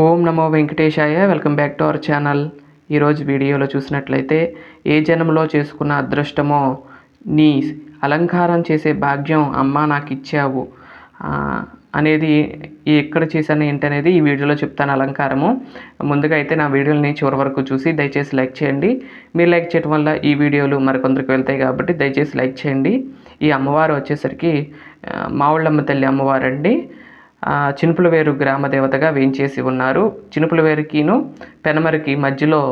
ఓం నమో వెంకటేశాయ welcome back to our channel. ఈరోజు వీడియోలో చూసినట్లయితే ఏ జన్మలో చేసుకున్న అదృష్టమో నీ అలంకారం చేసే భాగ్యం అమ్మ నాకు ఇచ్చావు అనేది ఎక్కడ చేశాను ఏంటనేది ఈ వీడియోలో చెప్తాను అలంకారము. ముందుగా అయితే నా వీడియోని చివరి వరకు చూసి దయచేసి లైక్ చేయండి. మీరు లైక్ చేయడం వల్ల ఈ వీడియోలు మరికొందరికి వెళ్తాయి కాబట్టి దయచేసి లైక్ చేయండి. ఈ అమ్మవారు వచ్చేసరికి మావుళ్ళమ్మ తల్లి అమ్మవారండి. చినుపులవేరు గ్రామ దేవతగా వేయించేసి ఉన్నారు. చినుపులవేరుకిను పెనమరికి మధ్యలో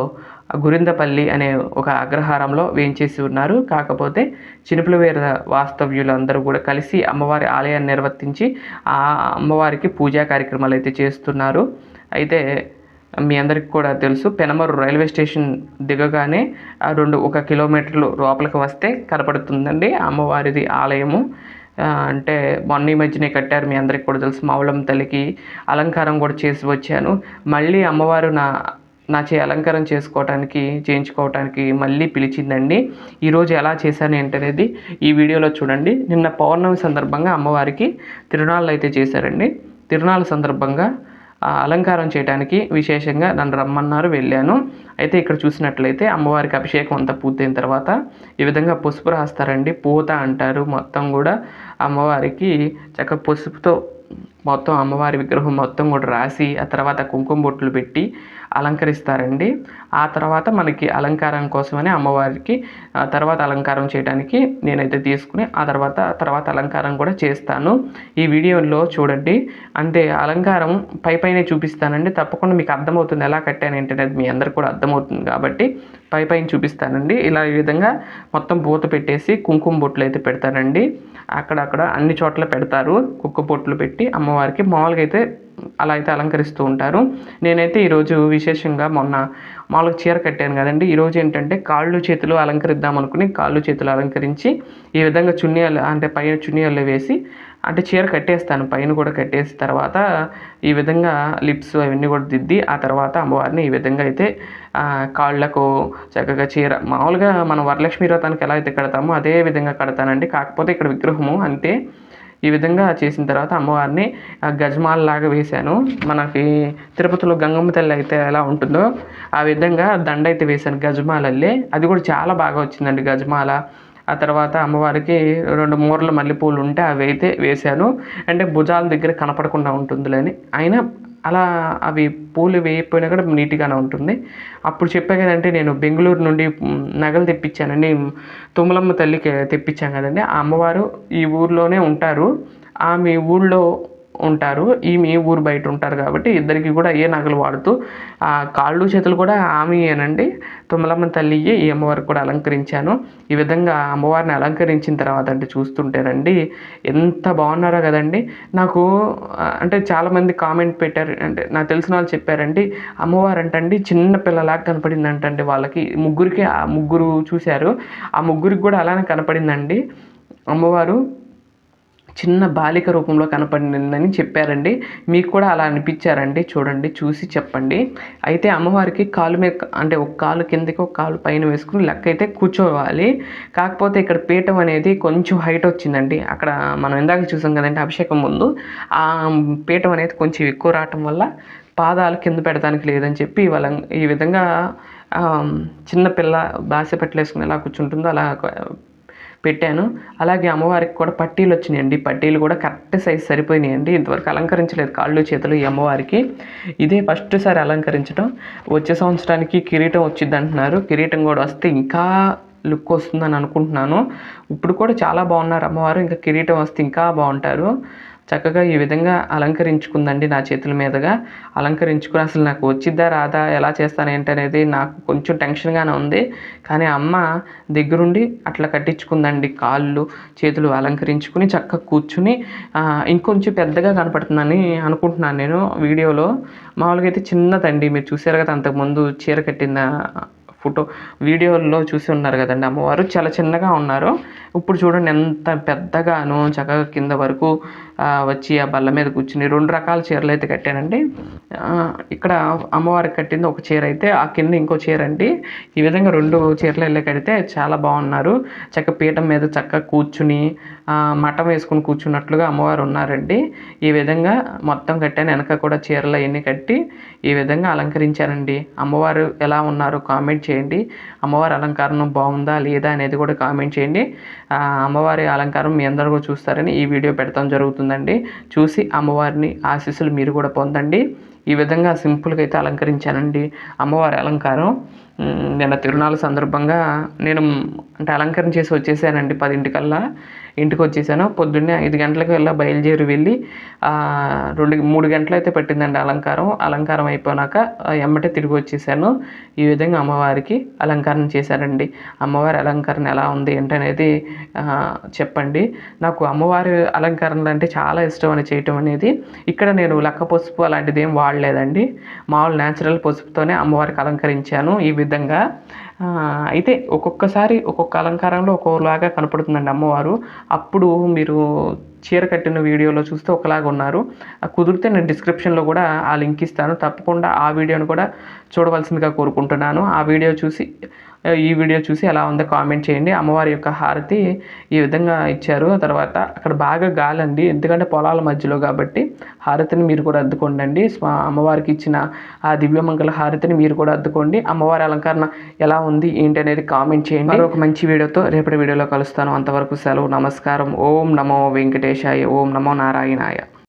గురిందపల్లి అనే ఒక అగ్రహారంలో వేయించేసి ఉన్నారు. కాకపోతే చినుపులవేరు వాస్తవ్యులందరూ కూడా కలిసి అమ్మవారి ఆలయాన్ని నిర్వర్తించి ఆ అమ్మవారికి పూజా కార్యక్రమాలు అయితే చేస్తున్నారు. అయితే మీ అందరికీ కూడా తెలుసు పెనమరు రైల్వే స్టేషన్ దిగగానే ఆ రెండు ఒక కిలోమీటర్లు లోపలికి వస్తే కనపడుతుందండి అమ్మవారిది ఆలయము. అంటే మొన్న ఈ మధ్యనే కట్టారు మీ అందరికి కూడా తెలుసు మౌలం తల్లికి అలంకారం కూడా చేసి వచ్చాను. మళ్ళీ అమ్మవారు నా నా చే అలంకారం చేసుకోవటానికి చేయించుకోవటానికి మళ్ళీ పిలిచిందండి. ఈరోజు ఎలా చేశాను ఏంటనేది ఈ వీడియోలో చూడండి. నిన్న పౌర్ణమి సందర్భంగా అమ్మవారికి తిరునాళ్ళు అయితే చేశారండి. తిరునాళ్ళ సందర్భంగా అలంకారం చేయడానికి విశేషంగా నన్ను రమ్మన్నారు వెళ్ళాను. అయితే ఇక్కడ చూసినట్లయితే అమ్మవారికి అభిషేకం అంతా పూర్తయిన తర్వాత ఈ విధంగా పసుపు రాస్తారండి. పూత అంటారు మొత్తం కూడా. అమ్మవారికి చక్క పసుపుతో మొత్తం అమ్మవారి విగ్రహం మొత్తం కూడా రాసి ఆ తర్వాత కుంకుమ బొట్లు పెట్టి అలంకరిస్తారండి. ఆ తర్వాత మనకి అలంకారం కోసమని అమ్మవారికి ఆ తర్వాత అలంకారం చేయడానికి నేనైతే తీసుకుని ఆ తర్వాత తర్వాత అలంకారం కూడా చేస్తాను. ఈ వీడియోలో చూడండి. అంటే అలంకారం పై పైనే చూపిస్తానండి. తప్పకుండా మీకు అర్థమవుతుంది ఎలా కట్టాను ఏంటనేది మీ అందరికి కూడా అర్థమవుతుంది కాబట్టి పై పైన చూపిస్తానండి. ఇలా ఈ విధంగా మొత్తం పూత పెట్టేసి కుంకుమ బొట్లు అయితే పెడతానండి అక్కడక్కడ అన్ని చోట్ల పెడతారు. కుక్క బొట్లు పెట్టి అమ్మవారికి మామూలుగా అయితే అలా అయితే అలంకరిస్తూ ఉంటారు. నేనైతే ఈరోజు విశేషంగా మొన్న మామూలుగా చీర కట్టాను కదండి. ఈరోజు ఏంటంటే కాళ్ళు చేతులు అలంకరిద్దాం అనుకుని కాళ్ళు చేతులు అలంకరించి ఈ విధంగా చున్నీలు అంటే పైన చున్నీలు వేసి అంటే చీర కట్టేస్తాను. పైన కూడా కట్టేసి తర్వాత ఈ విధంగా లిప్స్ అవన్నీ కూడా దిద్ది ఆ తర్వాత అమ్మవారిని ఈ విధంగా అయితే కాళ్ళకు చక్కగా చీర మామూలుగా మనం వరలక్ష్మి వ్రతానికి ఎలా అయితే కడతామో అదే విధంగా కడతానండి. కాకపోతే ఇక్కడ విగ్రహము అంతే. ఈ విధంగా చేసిన తర్వాత అమ్మవారిని ఆ గజమాల లాగా వేశాను. మనకి తిరుపతిలో గంగమ్మ తల్లి అయితే ఎలా ఉంటుందో ఆ విధంగా దండ అయితే వేశాను గజమాలల్లే. అది కూడా చాలా బాగా వచ్చిందండి గజమాల. ఆ తర్వాత అమ్మవారికి రెండు మూరలు మల్లెపూలు ఉంటే అవి అయితే వేశాను. అంటే భుజాల దగ్గర కనపడకుండా ఉంటుందిలేని అయినా అలా అవి పూలు వేయకపోయినా కూడా నీట్గానే ఉంటుంది. అప్పుడు చెప్పా కదంటే నేను బెంగళూరు నుండి నగలు తెప్పించానండి. తుమ్మలమ్మ తల్లికి తెప్పించాను కదండి. ఆ అమ్మవారు ఈ ఊర్లోనే ఉంటారు. ఆమె ఊళ్ళో ఉంటారు. ఈమె ఊరు బయట ఉంటారు కాబట్టి ఇద్దరికి కూడా ఏ నగలు వాడుతూ ఆ కాళ్ళు చేతులు కూడా ఆమెయేనండి తుమ్మలమ్మ తల్లియే ఈ అమ్మవారికి కూడా అలంకరించాను. ఈ విధంగా అమ్మవారిని అలంకరించిన తర్వాత అంటే చూస్తుంటేనండి ఎంత బాగున్నారో కదండి. నాకు అంటే చాలామంది కామెంట్ పెట్టారు అంటే నాకు తెలిసిన వాళ్ళు చెప్పారండి అమ్మవారు అంటండి చిన్న పిల్లలాగా కనపడింది అంటండి వాళ్ళకి. ముగ్గురికి ఆ ముగ్గురు చూశారు. ఆ ముగ్గురికి కూడా అలానే కనపడిందండి. అమ్మవారు చిన్న బాలిక రూపంలో కనపడిందని చెప్పారండి. మీకు కూడా అలా అనిపించారండి? చూడండి చూసి చెప్పండి. అయితే అమ్మవారికి కాలు మీద అంటే ఒక కాలు కిందకి ఒక కాలు పైన వేసుకుని లెక్క అయితే కూర్చోవాలి. కాకపోతే ఇక్కడ పీఠం అనేది కొంచెం హైట్ వచ్చిందండి. అక్కడ మనం ఇందాక చూసాం కదండి అభిషేకం ముందు. ఆ పీఠం అనేది కొంచెం ఎక్కువ రావటం వల్ల పాదాలు కింద పెడతానికి లేదని చెప్పి వాళ్ళ ఈ విధంగా చిన్నపిల్ల చిన్న పిల్ల బాస పెట్టలేసుకుని ఎలా కూర్చుంటుందో అలా పెట్టాను. అలాగే అమ్మవారికి కూడా పట్టీలు వచ్చినాయండి. పట్టీలు కూడా కరెక్ట్ సైజ్ సరిపోయినాయండి. ఇంతవరకు అలంకరించలేదు కాళ్ళు చేతులు ఈ అమ్మవారికి. ఇదే ఫస్ట్ సారి అలంకరించడం వచ్చే సంవత్సరానికి కిరీటం వచ్చింది అంటున్నారు. కిరీటం కూడా వస్తే ఇంకా లుక్ వస్తుందని అనుకుంటున్నాను. ఇప్పుడు కూడా చాలా బాగున్నారు అమ్మవారు. ఇంకా కిరీటం వస్తే ఇంకా బాగుంటారు. చక్కగా ఈ విధంగా అలంకరించుకుందండి నా చేతుల మీదుగా. అలంకరించుకుని అసలు నాకు వచ్చిద్దా రాదా ఎలా చేస్తాను ఏంటనేది నాకు కొంచెం టెన్షన్గానే ఉంది. కానీ అమ్మ దగ్గరుండి అట్లా కట్టించుకుందండి. కాళ్ళు చేతులు అలంకరించుకుని చక్కగా కూర్చుని ఇంకొంచెం పెద్దగా కనపడుతుందని అనుకుంటున్నాను నేను వీడియోలో. మామూలుగా అయితే చిన్నదండి. మీరు చూసారు కదా అంతకుముందు చీర కట్టిన ఫోటో వీడియోల్లో చూసి ఉన్నారు కదండి అమ్మవారు. చాలా చిన్నగా ఉన్నారు. ఇప్పుడు చూడండి ఎంత పెద్దగాను చక్కగా కింద వరకు వచ్చి ఆ బల్ల మీద కూర్చుని రెండు రకాల చీరలు అయితే కట్టానండి. ఇక్కడ అమ్మవారికి కట్టింది ఒక చీర అయితే ఆ కింద ఇంకో చీర అండి. ఈ విధంగా రెండు చీరలు వెళ్ళి కడితే చాలా బాగున్నారు. చక్క పీఠం మీద చక్కగా కూర్చుని మఠం వేసుకుని కూర్చున్నట్లుగా అమ్మవారు ఉన్నారండి. ఈ విధంగా మొత్తం కట్టాను. వెనక కూడా చీరలు అవన్నీ కట్టి ఈ విధంగా అలంకరించానండి అమ్మవారు ఎలా ఉన్నారో కామెంట్ చేయండి. అమ్మవారి అలంకారం బాగుందా లేదా అనేది కూడా కామెంట్ చేయండి. అమ్మవారి అలంకారం మీ అందరూ కూడా చూస్తారని ఈ వీడియో పెడతాం జరుగుతుందండి. చూసి అమ్మవారిని ఆశీస్సులు మీరు కూడా పొందండి. ఈ విధంగా సింపుల్గా అయితే అలంకరించానండి అమ్మవారి అలంకారం. నిన్న తిరునాళ్ళ సందర్భంగా నేను అంటే అలంకరణ చేసి వచ్చేసానండి పదింటికల్లా. ఇంటికి వచ్చేసాను. పొద్దున్నే ఐదు గంటలకు వెళ్ళా బయలుదేరి వెళ్ళి రెండు మూడు గంటలు అయితే పట్టిందండి అలంకారం. అలంకారం అయిపోయాక ఆ, ఎమ్మటే తిరిగి వచ్చేసాను. ఈ విధంగా అమ్మవారికి అలంకరణ చేశారండి. అమ్మవారి అలంకరణ ఎలా ఉంది ఏంటనేది చెప్పండి. నాకు అమ్మవారి అలంకరణలు అంటే చాలా ఇష్టం అని చేయటం అనేది ఇక్కడ నేను లక్క పసుపు అలాంటిది ఏం వాడలేదండి. మామూలు న్యాచురల్ పసుపుతోనే అమ్మవారికి అలంకరించాను ఈ విధంగా. అయితే ఒక్కొక్కసారి ఒక్కొక్క అలంకారంలో ఒక్కోలాగా కనపడుతుందండి అమ్మవారు. అప్పుడు మీరు చీర కట్టిన వీడియోలో చూస్తే ఒకలాగా ఉన్నారు. ఆ కుదిరితే నేను డిస్క్రిప్షన్లో కూడా ఆ లింక్ ఇస్తాను. తప్పకుండా ఆ వీడియోను కూడా చూడవలసిందిగా కోరుకుంటున్నాను. ఆ వీడియో చూసి ఈ వీడియో చూసి ఎలా ఉందో కామెంట్ చేయండి. అమ్మవారి యొక్క హారతి ఈ విధంగా ఇచ్చారు. తర్వాత అక్కడ బాగా గాలండి. ఎందుకంటే పొలాల మధ్యలో కాబట్టి హారతిని మీరు కూడా అద్దుకోండి స్వా- అమ్మవారికి ఇచ్చిన ఆ దివ్యమంగళ హారతిని మీరు కూడా అద్దుకోండి. అమ్మవారి అలంకరణ ఎలా ఉంది ఏంటి అనేది కామెంట్ చేయండి. ఒక మంచి వీడియోతో రేపటి వీడియోలో కలుస్తాను. అంతవరకు సెలవు నమస్కారం. ఓం నమో వెంకటేశాయ. ఓం నమో నారాయణాయ.